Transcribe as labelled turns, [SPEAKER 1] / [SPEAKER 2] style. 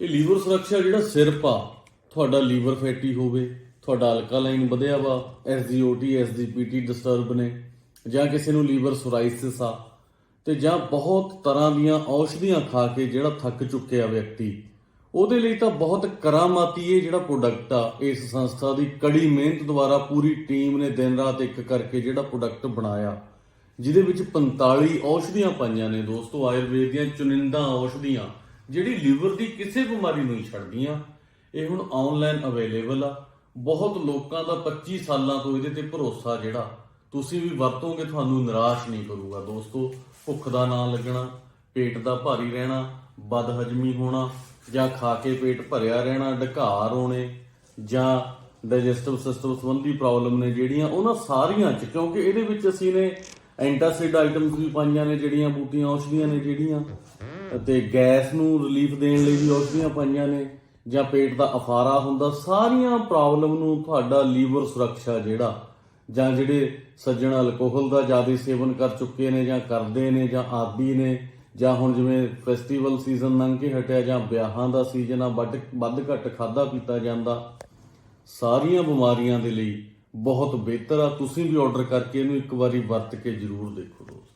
[SPEAKER 1] ਇਹ ਲੀਵਰ ਸੁਰੱਖਿਆ ਜਿਹੜਾ ਸਿਰਪ ਆ, ਤੁਹਾਡਾ ਲੀਵਰ ਫੈਟੀ ਹੋਵੇ, ਤੁਹਾਡਾ ਅਲਕਾਲਾਈਨ ਵਧਿਆ ਵਾ ਐਸਜੀਓਟੀ ਐਸਜੀਪੀਟੀ ਡਿਸਟਰਬ ਨੇ, ਜਾਂ ਕਿਸੇ ਨੂੰ ਲੀਵਰ ਸੋਰਾਇਸਿਸ ਆ, ਤੇ ਜਾਂ ਬਹੁਤ ਤਰ੍ਹਾਂ ਦੀਆਂ ਔਸ਼ਧੀਆਂ ਖਾ ਕੇ ਜਿਹੜਾ ਥੱਕ ਚੁੱਕਿਆ ਵਿਅਕਤੀ, ਉਹਦੇ ਲਈ ਤਾਂ ਬਹੁਤ ਕਰਾਮਾਤੀ ਇਹ ਜਿਹੜਾ ਪ੍ਰੋਡਕਟ ਆ, ਇਸ ਸੰਸਥਾ ਦੀ ਕੜੀ ਮਿਹਨਤ ਦੁਆਰਾ ਪੂਰੀ ਟੀਮ ਨੇ ਦਿਨ ਰਾਤ ਇੱਕ ਕਰਕੇ ਜਿਹੜਾ ਪ੍ਰੋਡਕਟ ਬਣਾਇਆ, ਜਿਹਦੇ ਵਿੱਚ 45 ਔਸ਼ਧੀਆਂ ਪਾਈਆਂ ਨੇ ਦੋਸਤੋ, ਆਯੁਰਵੇਦ ਦੀਆਂ ਚੁਣਿੰਦਾ ਔਸ਼ਧੀਆਂ। ਜਿਹੜੀ ਲੀਵਰ ਦੀ ਕਿਸੇ ਬਿਮਾਰੀ ਨੂੰ ਨਹੀਂ ਛੱਡਦੀਆਂ ਇਹ ਹੁਣ ਆਨਲਾਈਨ ਅਵੇਲੇਬਲ ਆ। ਬਹੁਤ ਲੋਕਾਂ ਦਾ 25 ਸਾਲਾਂ ਤੋਂ ਇਹਦੇ ਤੇ ਭਰੋਸਾ ਜਿਹੜਾ, ਤੁਸੀਂ ਵੀ ਵਰਤੋਗੇ, ਤੁਹਾਨੂੰ ਨਿਰਾਸ਼ ਨਹੀਂ ਕਰੂਗਾ ਦੋਸਤੋ। ਭੁੱਖ ਦਾ ਨਾਂ ਲੱਗਣਾ, ਪੇਟ ਦਾ ਭਾਰੀ ਰਹਿਣਾ, ਬਦਹਜਮੀ ਹੋਣਾ, ਜਾਂ ਖਾ ਕੇ ਪੇਟ ਭਰਿਆ ਰਹਿਣਾ ਢਕਾਰ ਹੋਣੇ, ਜਾਂ ਡਾਈਜੈਸਟਿਵ ਸਿਸਟਮ ਸੰਬੰਧੀ ਪ੍ਰੋਬਲਮ ਨੇ ਜਿਹੜੀਆਂ ਉਹਨਾਂ ਸਾਰੀਆਂ ਚ, ਕਿਉਂਕਿ ਇਹਦੇ ਵਿੱਚ ਅਸੀਂ ਨੇ ਐਂਟਾਸਿਡ ਆਈਟਮਸ ਵੀ ਪਾਈਆਂ ਨੇ, ਜਿਹੜੀਆਂ ਬੂਟੀਆਂ, ਔਸ਼ਧੀਆਂ ਨੇ ਜਿਹੜੀਆਂ। ਅਤੇ ਗੈਸ ਨੂੰ ਰਿਲੀਫ ਦੇਣ ਲਈ ਵੀ ਔਸ਼ਧੀਆਂ ਪਾਈਆਂ ਨੇ, ਜਾਂ ਪੇਟ ਦਾ ਅਫਾਰਾ ਹੁੰਦਾ, ਸਾਰੀਆਂ ਪ੍ਰੋਬਲਮ ਨੂੰ ਤੁਹਾਡਾ ਲੀਵਰ ਸੁਰੱਖਿਆ ਜਿਹੜਾ, ਜਾਂ ਜਿਹੜੇ ਸੱਜਣ ਅਲਕੋਹਲ ਦਾ ਜ਼ਿਆਦਾ ਸੇਵਨ ਕਰ ਚੁੱਕੇ ਨੇ, ਜਾਂ ਕਰਦੇ ਨੇ, ਜਾਂ ਆਦੀ ਨੇ, ਜਾਂ ਹੁਣ ਜਿਵੇਂ ਫੈਸਟੀਵਲ ਸੀਜ਼ਨ ਲੰਘ ਕੇ ਹਟਿਆ, ਜਾਂ ਵਿਆਹਾਂ ਦਾ ਸੀਜ਼ਨ ਆ ਵੱਧ ਵੱਧ ਘੱਟ ਖਾਦਾ ਪੀਤਾ ਜਾਂਦਾ, ਸਾਰੀਆਂ ਬਿਮਾਰੀਆਂ ਦੇ ਲਈ ਬਹੁਤ ਬਿਹਤਰ ਆ। ਤੁਸੀਂ ਵੀ ਆਰਡਰ ਕਰਕੇ ਇਹਨੂੰ ਇੱਕ ਵਾਰੀ ਵਰਤ ਕੇ ਜ਼ਰੂਰ ਦੇਖੋ ਦੋਸਤੋ।